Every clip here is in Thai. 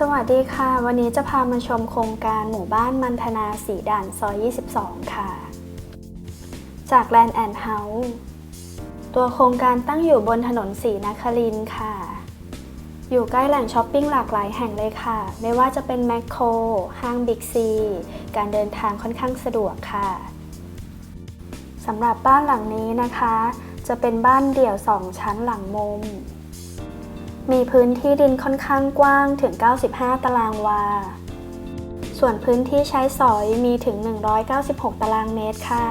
สวัสดีค่ะ วันนี้จะพามาชมโครงการหมู่บ้านมันธนาสีด่านซอย 22 ค่ะ จากแลนด์แอนด์เฮาส์ตัวโครงการตั้งอยู่บนถนนสีนครินค่ะ อยู่ใกล้แหล่งช้อปปิ้งหลากหลายแห่งเลยค่ะ ไม่ว่าจะเป็นแมคโครห้างบิ๊กซี การเดินทางค่อนข้างสะดวกค่ะสำหรับบ้านหลังนี้นะคะ จะเป็นบ้านเดี่ยว2ชั้นหลังมุม มีพื้นที่ดินค่อนข้างกว้างถึง 95 ตารางวา ส่วนพื้นที่ใช้สอยมีถึง 196 ตารางเมตรค่ะ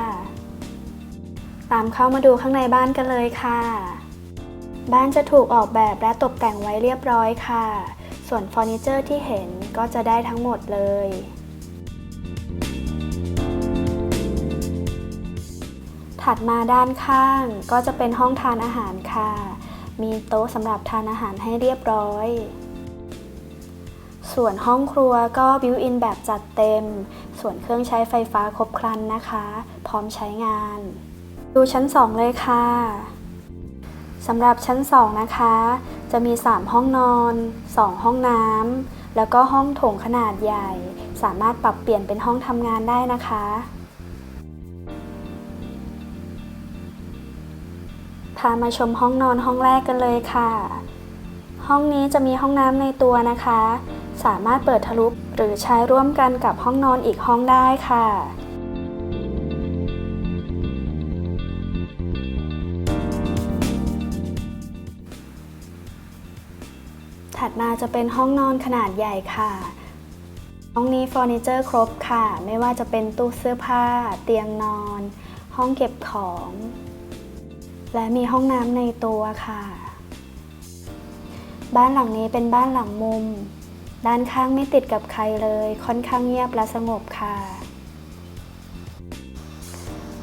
ตามเข้ามาดูข้างในบ้านกันเลยค่ะ บ้านจะถูกออกแบบและตกแต่งไว้เรียบร้อยค่ะ ส่วนเฟอร์นิเจอร์ที่เห็นก็จะได้ทั้งหมดเลย ถัดมาด้านข้างก็จะเป็นห้องทานอาหารค่ะ มีโต๊ะสำหรับทานอาหารให้เรียบร้อย ส่วนห้องครัวก็บิวอินแบบจัดเต็ม ส่วนเครื่องใช้ไฟฟ้าครบครันนะคะ พร้อมใช้งาน ดูชั้น 2 เลยค่ะสำหรับชั้น 2 นะคะ จะมี 3 ห้องนอน 2 ห้องน้ำแล้วก็ห้องโถงขนาดใหญ่ สามารถปรับเปลี่ยนเป็นห้องทำงานได้นะคะ พามาชมห้องนอนห้องแรกกันเลยค่ะ ห้องนี้จะมีห้องน้ำในตัวนะคะ สามารถเปิดทะลุหรือใช้ร่วมกันกับห้องนอนอีกห้องได้ค่ะถัดมาจะเป็นห้องนอนขนาดใหญ่ค่ะ ห้องนี้เฟอร์นิเจอร์ครบค่ะ ไม่ว่าจะเป็นตู้เสื้อผ้า เตียงนอน ห้องเก็บของ และมีห้องน้ำในตัวค่ะ บ้านหลังนี้เป็นบ้านหลังมุม ด้านข้างไม่ติดกับใครเลย ค่อนข้างเงียบและสงบค่ะ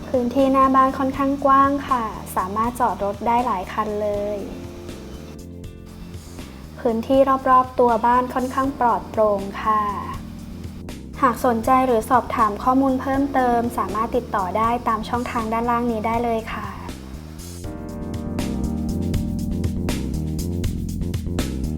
พื้นที่หน้าบ้านค่อนข้างกว้างค่ะ สามารถจอดรถได้หลายคันเลย พื้นที่รอบๆตัวบ้านค่อนข้างปลอดโปร่งค่ะหากสนใจหรือสอบถามข้อมูลเพิ่มเติม สามารถติดต่อได้ตามช่องทางด้านล่างนี้ได้เลยค่ะ